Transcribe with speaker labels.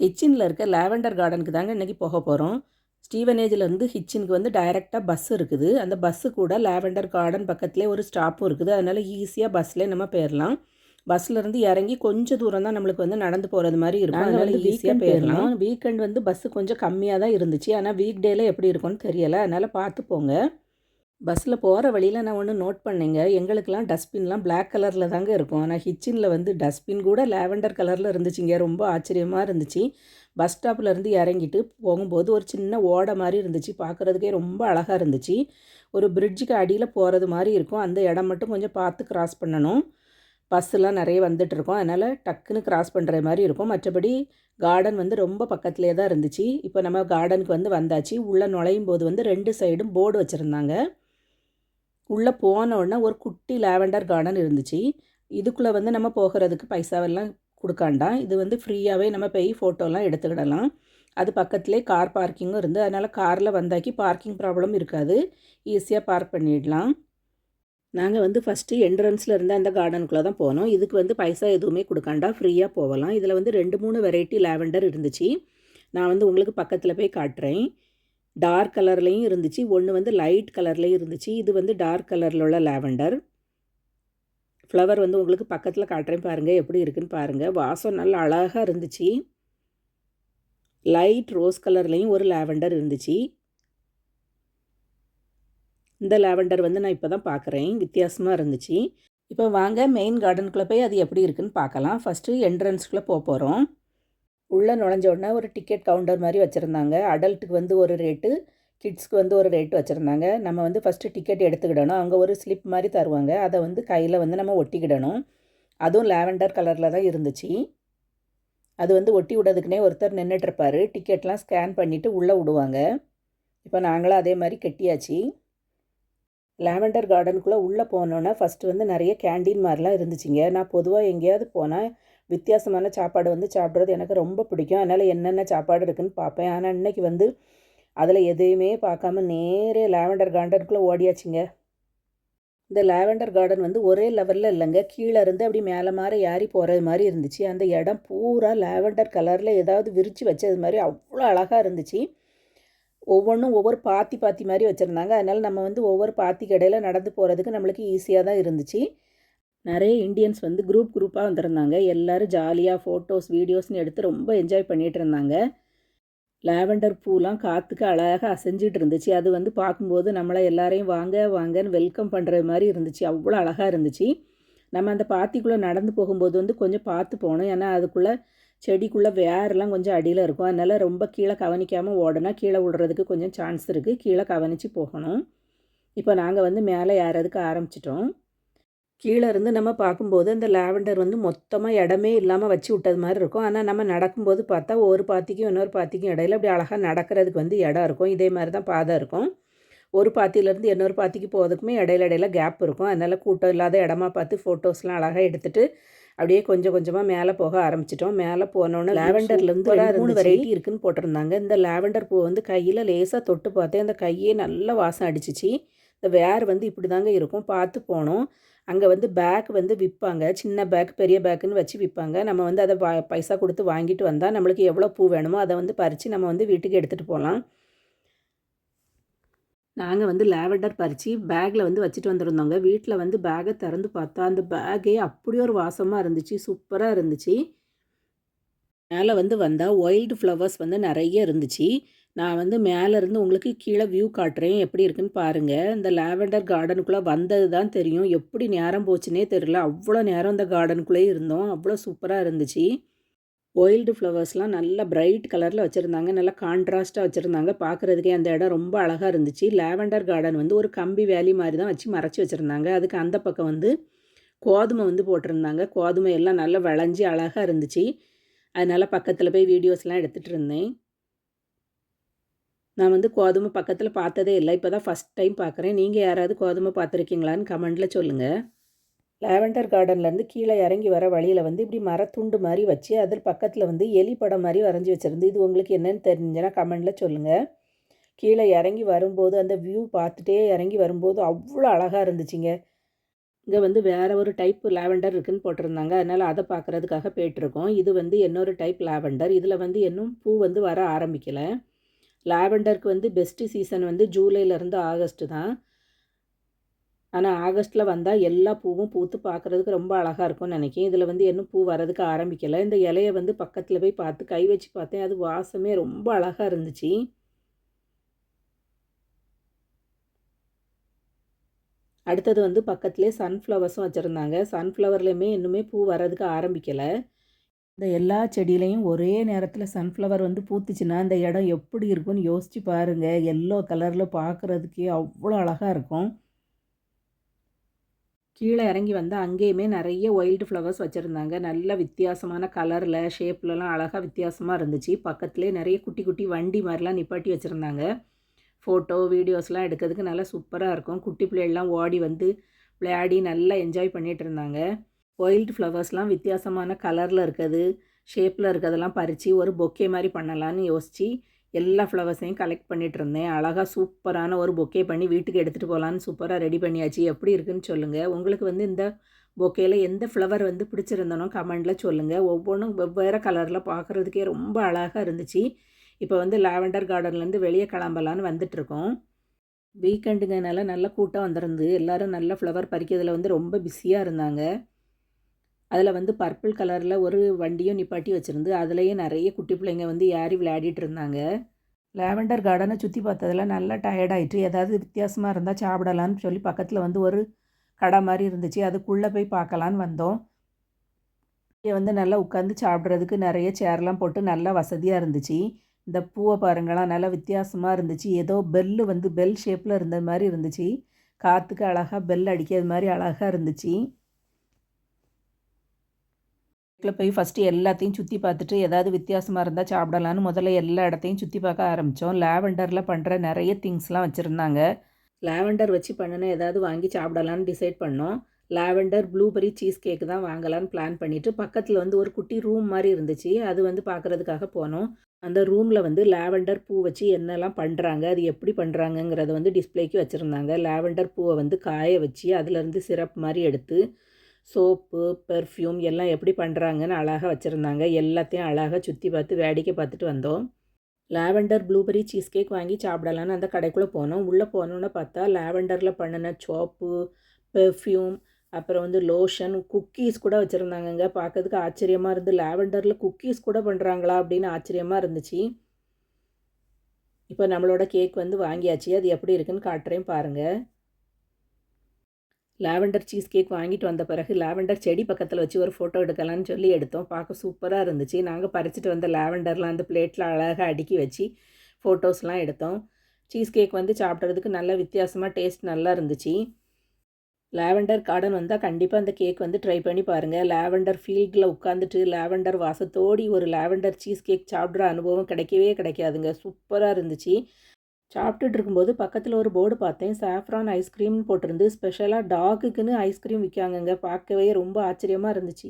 Speaker 1: ஹிச்சினில் இருக்க லாவெண்டர் கார்டனுக்கு தாங்க இன்றைக்கி போக போகிறோம் ஸ்டீவனேஜிலேருந்து ஹிச்சினுக்கு வந்து டைரெக்டாக பஸ் இருக்குது. அந்த பஸ்ஸு கூட லாவெண்டர் கார்டன் பக்கத்துலேயே ஒரு ஸ்டாப்பும் இருக்குது. அதனால் ஈஸியாக பஸ்லேயே நம்ம போயிடலாம் பஸ்லேருந்து இறங்கி கொஞ்சம் தூரம் தான் நம்மளுக்கு வந்து நடந்து போகிறது மாதிரி இருக்கும். அதனால ஈஸியாக போயிடலாம் வீக்கெண்ட் வந்து பஸ்ஸு கொஞ்சம் கம்மியாக தான் இருந்துச்சு. ஆனால் வீக் டேல எப்படி இருக்கும்னு தெரியலை. அதனால் பார்த்து போங்க. பஸ்ஸில் போகிற வழியில் நான் ஒன்று நோட் பண்ணேங்க. எங்களுக்கெல்லாம் டஸ்ட்பின்லாம் பிளாக் கலரில் தாங்க இருக்கும். ஆனால் ஹிச்சினில் வந்து டஸ்ட்பின் கூட லாவெண்டர் கலரில் இருந்துச்சுங்க. ரொம்ப ஆச்சரியமாக இருந்துச்சு. பஸ் ஸ்டாப்பில் இருந்து இறங்கிட்டு போகும்போது ஒரு சின்ன ஓடை மாதிரி இருந்துச்சு. பார்க்குறதுக்கே ரொம்ப அழகாக இருந்துச்சு. ஒரு பிரிட்ஜுக்கு அடியில் போகிறது மாதிரி இருக்கும். அந்த இடம் மட்டும் கொஞ்சம் பார்த்து கிராஸ் பண்ணணும். பஸ்ஸெலாம் நிறைய வந்துட்டுருக்கோம் அதனால் டக்குன்னு கிராஸ் பண்ணுற மாதிரி இருக்கும். மற்றபடி கார்டன் வந்து ரொம்ப பக்கத்துலேயே தான் இருந்துச்சு. இப்போ நம்ம கார்டனுக்கு வந்து வந்தாச்சு. உள்ளே நுழையும் போது வந்து ரெண்டு சைடும் போர்டு வச்சுருந்தாங்க. உள்ளே போன உடனே ஒரு குட்டி லாவெண்டர் கார்டன் இருந்துச்சு. இதுக்குள்ளே வந்து நம்ம போகிறதுக்கு பைசாவெல்லாம் கொடுக்காண்டாம். இது வந்து ஃப்ரீயாகவே நம்ம போய் ஃபோட்டோலாம் எடுத்துக்கிடலாம். அது பக்கத்துலேயே கார் பார்க்கிங்கும் இருந்து அதனால் காரில் வந்தாக்கி பார்க்கிங் ப்ராப்ளம் இருக்காது. ஈஸியாக பார்க் பண்ணிடலாம். நாங்கள் வந்து ஃபஸ்ட்டு என்ட்ரன்ஸில் இருந்த அந்த கார்டனுக்குள்ளே தான் போனோம். இதுக்கு வந்து பைசா எதுவுமே கொடுக்காண்டா ஃப்ரீயாக போகலாம். இதில் வந்து ரெண்டு மூணு வெரைட்டி லாவெண்டர் இருந்துச்சு. நான் வந்து உங்களுக்கு பக்கத்தில் போய் காட்டுறேன். டார்க் கலர்லேயும் இருந்துச்சு. ஒன்று வந்து லைட் கலர்லேயும் இருந்துச்சு. இது வந்து டார்க் கலரில் உள்ள லாவெண்டர் ஃப்ளவர் வந்து உங்களுக்கு பக்கத்தில் காட்டுறேன் பாருங்கள் எப்படி இருக்குன்னு பாருங்கள் வாசம் நல்லா அழகாக இருந்துச்சு. லைட் ரோஸ் கலர்லேயும் ஒரு லாவெண்டர் இருந்துச்சு. இந்த லாவெண்டர் வந்து நான் இப்போ தான் பார்க்குறேன் வித்தியாசமாக இருந்துச்சு. இப்போ வாங்க மெயின் கார்டனுக்குள்ளே போய் அது எப்படி இருக்குன்னு பார்க்கலாம். ஃபஸ்ட்டு என்ட்ரன்ஸ்குள்ளே போக போகிறோம் உள்ளே நுழைஞ்ச உடனே ஒரு டிக்கெட் கவுண்டர் மாதிரி வச்சுருந்தாங்க. அடல்ட்டுக்கு வந்து ஒரு ரேட்டு கிட்ஸ்க்கு வந்து ஒரு ரேட்டு வச்சுருந்தாங்க. நம்ம வந்து ஃபஸ்ட்டு டிக்கெட் எடுத்துக்கிடணும். அங்கே ஒரு ஸ்லிப் மாதிரி தருவாங்க. அதை வந்து கையில் வந்து நம்ம ஒட்டிக்கிடணும். அதுவும் லாவெண்டர் கலரில் தான் இருந்துச்சு. அது வந்து ஒட்டி விடுறதுக்குனே ஒருத்தர் நின்றுட்டுருப்பார் டிக்கெட்லாம் ஸ்கேன் பண்ணிவிட்டு உள்ளே விடுவாங்க. இப்போ நாங்களும் அதே மாதிரி கட்டியாச்சு. லாவெண்டர் கார்டனுக்குள்ளே உள்ளே போனோன்னே ஃபஸ்ட்டு வந்து நிறைய கேண்டீன் மாதிரிலாம் இருந்துச்சுங்க. நான் பொதுவாக எங்கேயாவது போனால் வித்தியாசமான சாப்பாடு வந்து சாப்பிட்றது எனக்கு ரொம்ப பிடிக்கும். அதனால் என்னென்ன சாப்பாடு இருக்குன்னு பார்ப்பேன். ஆனால் இன்னைக்கு வந்து அதில் எதையுமே பார்க்காம நேரே லாவெண்டர் கார்டனுக்குள்ளே ஓடியாச்சுங்க. இந்த லாவெண்டர் கார்டன் வந்து ஒரே லெவலில் இல்லைங்க. கீழே இருந்து அப்படி மேலே மாற ஏறி போகிறது மாதிரி இருந்துச்சு. அந்த இடம் பூரா லாவெண்டர் கலரில் ஏதாவது விரித்து வச்சது மாதிரி அவ்வளோ அழகாக இருந்துச்சு. ஒவ்வொன்றும் ஒவ்வொரு பாத்தி பாத்தி மாதிரி வச்சுருந்தாங்க. அதனால் நம்ம வந்து ஒவ்வொரு பாத்தி கடையில் நடந்து போகிறதுக்கு நம்மளுக்கு ஈஸியாக தான் இருந்துச்சு. நிறைய இந்தியன்ஸ் வந்து குரூப் குரூப்பாக வந்திருந்தாங்க. எல்லோரும் ஜாலியாக ஃபோட்டோஸ் வீடியோஸ்னு எடுத்து ரொம்ப என்ஜாய் பண்ணிகிட்டு இருந்தாங்க. லாவெண்டர் பூலாம் காற்றுக்கு அழகாக அசைஞ்சிட்டு இருந்துச்சு. அது வந்து பார்க்கும்போது நம்மளை எல்லாரையும் வாங்க வாங்கன்னு வெல்கம் பண்ணுற மாதிரி இருந்துச்சு. அவ்வளோ அழகாக இருந்துச்சு. நம்ம அந்த பாத்திக்குள்ளே நடந்து போகும்போது வந்து கொஞ்சம் பார்த்து போகணும். ஏன்னா அதுக்குள்ளே செடிக்குள்ளே வேரெல்லாம் கொஞ்சம் அடியில் இருக்கும். அதனால் ரொம்ப கீழே கவனிக்காமல் ஓடனா கீழே விடுறதுக்கு கொஞ்சம் சான்ஸ் இருக்குது கீழே கவனித்து போகணும். இப்போ நாங்கள் வந்து மேலே ஏறதுக்கு ஆரம்பிச்சிட்டோம். கீழே இருந்து நம்ம பார்க்கும்போது அந்த லாவெண்டர் வந்து மொத்தமாக இடமே இல்லாமல் வச்சு விட்டது மாதிரி இருக்கும். ஆனால் நம்ம நடக்கும்போது பார்த்தா ஒரு பாத்திக்கும் இன்னொரு பாத்திக்கும் இடையில அப்படி அழகாக நடக்கிறதுக்கு வந்து இடம் இருக்கும். இதே மாதிரி தான் பாதை இருக்கும். ஒரு பாத்தியிலேருந்து இன்னொரு பாத்திக்கு போகிறதுக்குமே இடையில இடையில கேப் இருக்கும். அதனால் கூட்டம் இல்லாத இடமா பார்த்து ஃபோட்டோஸ்லாம் அழகாக எடுத்துகிட்டு அப்படியே கொஞ்சம் கொஞ்சமாக மேலே போக ஆரம்பிச்சிட்டோம். மேலே போனோன்னே லாவெண்டர்லேருந்து மூணு வெரைட்டி இருக்குன்னு போட்டிருந்தாங்க. இந்த லாவெண்டர் பூ வந்து கையில் லேசாக தொட்டு பார்த்தேன். அந்த கையே நல்ல வாசம் அடிச்சிச்சு. இந்த வேர் வந்து இப்படி தாங்க இருக்கும். பார்த்து போனோம். அங்கே வந்து பேக் வந்து விற்பாங்க சின்ன பேக் பெரிய பேக்குன்னு வச்சு விற்பாங்க நம்ம வந்து அதை வா பைசா கொடுத்து வாங்கிட்டு வந்தால் நம்மளுக்கு எவ்வளோ பூ வேணுமோ அதை வந்து பறித்து நம்ம வந்து வீட்டுக்கு எடுத்துகிட்டு போகலாம் நாங்கள் வந்து லாவெண்டர் பறித்து பேக்கில் வந்து வச்சுட்டு வந்திருந்தோங்க. வீட்டில் வந்து பேக்கை திறந்து பார்த்தா அந்த பேக்கே அப்படி ஒரு வாசமாக இருந்துச்சு. சூப்பராக இருந்துச்சு. மேலே வந்து வந்தால் ஒயில்டு ஃப்ளவர்ஸ் வந்து நிறைய இருந்துச்சு. நான் வந்து மேலே இருந்து உங்களுக்கு கீழே வியூ காட்டுறேன். எப்படி இருக்குன்னு பாருங்கள் இந்த லாவெண்டர் கார்டனுக்குள்ளே வந்தது தான் தெரியும். எப்படி நேரம் போச்சுன்னே தெரில அவ்வளோ நேரம் இந்த கார்டனுக்குள்ளேயே இருந்தோம். அவ்வளோ சூப்பராக இருந்துச்சு. ஒயில்டு ஃப்ளவர்ஸ்லாம் நல்லா பிரைட் கலரில் வச்சுருந்தாங்க. நல்லா கான்ட்ராஸ்ட்டாக வச்சுருந்தாங்க. பார்க்குறதுக்கே அந்த இடம் ரொம்ப அழகாக இருந்துச்சு. லாவெண்டர் கார்டன் வந்து ஒரு கம்பி வேலி மாதிரி தான் வச்சு மறைச்சி வச்சுருந்தாங்க. அதுக்கு அந்த பக்கம் வந்து கோதுமை வந்து போட்டிருந்தாங்க. கோதுமை எல்லாம் நல்லா விளைஞ்சி அழகாக இருந்துச்சு. அதனால் பக்கத்தில் போய் வீடியோஸ்லாம் எடுத்துகிட்டு இருந்தேன். நான் வந்து கோதுமை பக்கத்தில் பார்த்ததே இல்லை. இப்போ தான் ஃபஸ்ட் டைம் பார்க்குறேன் நீங்கள் யாராவது கோதுமை பார்த்துருக்கீங்களான்னு கமெண்டில் சொல்லுங்கள் லாவெண்டர் கார்டன்லேருந்து கீழே இறங்கி வர வழியில் வந்து இப்படி மரத்துண்டு மாதிரி வச்சு அதில் பக்கத்தில் வந்து எலி படம் மாதிரி வரைஞ்சி வச்சுருந்து இது உங்களுக்கு என்னென்னு தெரிஞ்சுன்னா கமெண்டில் சொல்லுங்கள் கீழே இறங்கி வரும்போது அந்த வியூ பார்த்துட்டே இறங்கி வரும்போது அவ்வளோ அழகாக இருந்துச்சுங்க. இங்கே வந்து வேறு ஒரு டைப் லாவெண்டர் இருக்குதுன்னு போட்டிருந்தாங்க. அதனால் அதை பார்க்குறதுக்காக போயிட்டுருக்கோம் இது வந்து இன்னொரு டைப் லாவெண்டர் இதில் வந்து இன்னும் பூ வந்து வர ஆரம்பிக்கலை. லாவெண்டருக்கு வந்து பெஸ்ட்டு சீசன் வந்து ஜூலைலேருந்து ஆகஸ்ட்டு தான். ஆனால் ஆகஸ்ட்டில் வந்தால் எல்லா பூவும் பூத்து பார்க்குறதுக்கு ரொம்ப அழகாக இருக்கும்னு நினைக்கிறேன். இதில் வந்து இன்னும் பூ வரதுக்கு ஆரம்பிக்கலை. இந்த இலையை வந்து பக்கத்தில் போய் பார்த்து கை வச்சு பார்த்தேன். அது வாசமே ரொம்ப அழகாக இருந்துச்சு. அடுத்தது வந்து பக்கத்துலேயே சன்ஃப்ளவர்ஸும் வச்சுருந்தாங்க. சன்ஃப்ளவர்லேயுமே இன்னுமே பூ வரதுக்கு ஆரம்பிக்கலை. இந்த எல்லா செடியிலையும் ஒரே நேரத்தில் சன்ஃப்ளவர் வந்து பூத்துச்சுன்னா அந்த இடம் எப்படி இருக்கும்னு யோசித்து பாருங்கள் எல்லோ கலரில் பார்க்குறதுக்கே அவ்வளோ அழகாக இருக்கும். கீழே இறங்கி வந்து அங்கேயுமே நிறைய ஒயில்டு ஃப்ளவர்ஸ் வச்சுருந்தாங்க. நல்ல வித்தியாசமான கலரில் ஷேப்லலாம் அழகாக வித்தியாசமாக இருந்துச்சு. பக்கத்துலேயே நிறைய குட்டி குட்டி வண்டி மாதிரிலாம் நிப்பாட்டி வச்சுருந்தாங்க. ஃபோட்டோ வீடியோஸ்லாம் எடுக்கிறதுக்கு நல்லா சூப்பராக இருக்கும். குட்டி பிள்ளைகள்லாம் ஓடி வந்து விளையாடி நல்லா என்ஜாய் பண்ணிகிட்டு இருந்தாங்க. ஒயில்டு ஃப்ளவர்ஸ்லாம் வித்தியாசமான கலரில் இருக்கிறது ஷேப்பில் இருக்கிறதெல்லாம் பறித்து ஒரு பொக்கே மாதிரி பண்ணலான்னு யோசித்து எல்லா ஃப்ளவர்ஸையும் கலெக்ட் பண்ணிகிட்டு இருந்தேன். அழகாக சூப்பரான ஒரு பொக்கே பண்ணி வீட்டுக்கு எடுத்துகிட்டு போகலான்னு சூப்பராக ரெடி பண்ணியாச்சு. எப்படி இருக்குன்னு சொல்லுங்கள் உங்களுக்கு வந்து இந்த பொக்கேயில் எந்த ஃப்ளவர் வந்து பிடிச்சிருந்தனோ கமெண்டில் சொல்லுங்கள் ஒவ்வொன்றும் வெவ்வேறு கலரில் பார்க்குறதுக்கே ரொம்ப அழகாக இருந்துச்சு. இப்போ வந்து லாவெண்டர் கார்டன்லேருந்து வெளியே கிளம்பலான்னு வந்துட்டுருக்கோம் வீக்கெண்டுங்கனால நல்ல கூட்டம் வந்துருந்து எல்லோரும் நல்ல ஃப்ளவர் பறிக்கிறதுல வந்து ரொம்ப பிஸியாக இருந்தாங்க. அதில் வந்து பர்பிள் கலரில் ஒரு வண்டியும் நிப்பாட்டி வச்சுருந்து அதுலேயே நிறைய குட்டி பிள்ளைங்க வந்து ஏறி விளையாடிட்டு இருந்தாங்க. லேவெண்டர் கார்டனை சுற்றி பார்த்ததில் நல்லா டயர்டாயிட்டு ஏதாவது வித்தியாசமாக இருந்தால் சாப்பிடலான்னு சொல்லி பக்கத்தில் வந்து ஒரு கடை மாதிரி இருந்துச்சு. அதுக்குள்ளே போய் பார்க்கலான்னு வந்தோம். இங்கே வந்து நல்லா உட்காந்து சாப்பிட்றதுக்கு நிறைய சேர்லாம் போட்டு நல்லா வசதியாக இருந்துச்சு. இந்த பூவை பாருங்களாம் நல்லா வித்தியாசமாக இருந்துச்சு. ஏதோ பெல்லு வந்து பெல் ஷேப்பில் இருந்த மாதிரி இருந்துச்சு. காற்றுக்கு அழகாக பெல் அடிக்கிறது மாதிரி அழகாக இருந்துச்சு. வீட்டில் போய் ஃபஸ்ட்டு எல்லாத்தையும் சுற்றி பார்த்துட்டு ஏதாவது வித்தியாசமாக இருந்தால் சாப்பிடலான்னு முதல்ல எல்லா இடத்தையும் சுற்றி பார்க்க ஆரம்பித்தோம் லேவெண்டரில் பண்ணுற நிறைய திங்ஸ்லாம் வச்சுருந்தாங்க. லேவெண்டர் வச்சு பண்ணினா ஏதாவது வாங்கி சாப்பிடலான்னு டிசைட் பண்ணோம். லாவெண்டர் ப்ளூபெரி சீஸ் கேக்கு தான் வாங்கலான்னு பிளான் பண்ணிவிட்டு பக்கத்தில் வந்து ஒரு குட்டி ரூம் மாதிரி இருந்துச்சு. அது வந்து பார்க்குறதுக்காக போனோம். அந்த ரூமில் வந்து லாவெண்டர் பூ வச்சு என்னெல்லாம் பண்ணுறாங்க அது எப்படி பண்ணுறாங்கங்கிறத வந்து டிஸ்பிளேக்கு வச்சுருந்தாங்க. லாவெண்டர் பூவை வந்து காய வச்சு அதுலேருந்து சிரப் மாதிரி எடுத்து சோப்பு பெர்ஃப்யூம் எல்லாம் எப்படி பண்ணுறாங்கன்னு அழகாக வச்சுருந்தாங்க. எல்லாத்தையும் அழகாக சுற்றி பார்த்து வேடிக்கை பார்த்துட்டு வந்தோம். லாவெண்டர் ப்ளூபெரி சீஸ் கேக் வாங்கி சாப்பிடலான்னு அந்த கடைக்குள்ளே போனோம். உள்ளே போனோன்னு பார்த்தா லாவெண்டரில் பண்ணின சோப்பு பெர்ஃப்யூம் அப்புறம் வந்து லோஷன் குக்கீஸ் கூட வச்சுருந்தாங்கங்க. பார்க்கறதுக்கு ஆச்சரியமாக இருந்து லாவெண்டரில் குக்கீஸ் கூட பண்ணுறாங்களா அப்படின்னு ஆச்சரியமாக இருந்துச்சு. இப்போ நம்மளோட கேக் வந்து வாங்கியாச்சு. அது எப்படி இருக்குன்னு காட்டுறேன் பாருங்கள் லாவெண்டர் சீஸ் கேக் வாங்கிட்டு வந்த பிறகு லாவெண்டர் செடி பக்கத்தில் வச்சு ஒரு ஃபோட்டோ எடுக்கலான்னு சொல்லி எடுத்தோம். பார்க்க சூப்பராக இருந்துச்சு. நாங்கள் பறிச்சிட்டு வந்த லாவெண்டர்லாம் அந்த பிளேட்டில் அழகாக அடுக்கி வச்சு ஃபோட்டோஸ்லாம் எடுத்தோம். சீஸ் கேக் வந்து சாப்பிட்றதுக்கு நல்ல வித்தியாசமாக டேஸ்ட் நல்லா இருந்துச்சு. லாவெண்டர் கார்டன் வந்தால் கண்டிப்பாக அந்த கேக் வந்து ட்ரை பண்ணி பாருங்கள் லாவெண்டர் ஃபீல்டில் உட்காந்துட்டு லாவெண்டர் வாசத்தோடி ஒரு லாவெண்டர் சீஸ் கேக் சாப்பிட்ற அனுபவம் கிடைக்கவே கிடைக்காதுங்க. சூப்பராக இருந்துச்சு. சாப்பிட்டுட்டு இருக்கும்போது பக்கத்தில் ஒரு போர்டு பார்த்தேன். சாஃப்ரான் ஐஸ்கிரீம்னு போட்டிருந்து ஸ்பெஷலாக டாக்குக்குன்னு ஐஸ்கிரீம் விற்காங்கங்க பார்க்கவே ரொம்ப ஆச்சரியமாக இருந்துச்சு.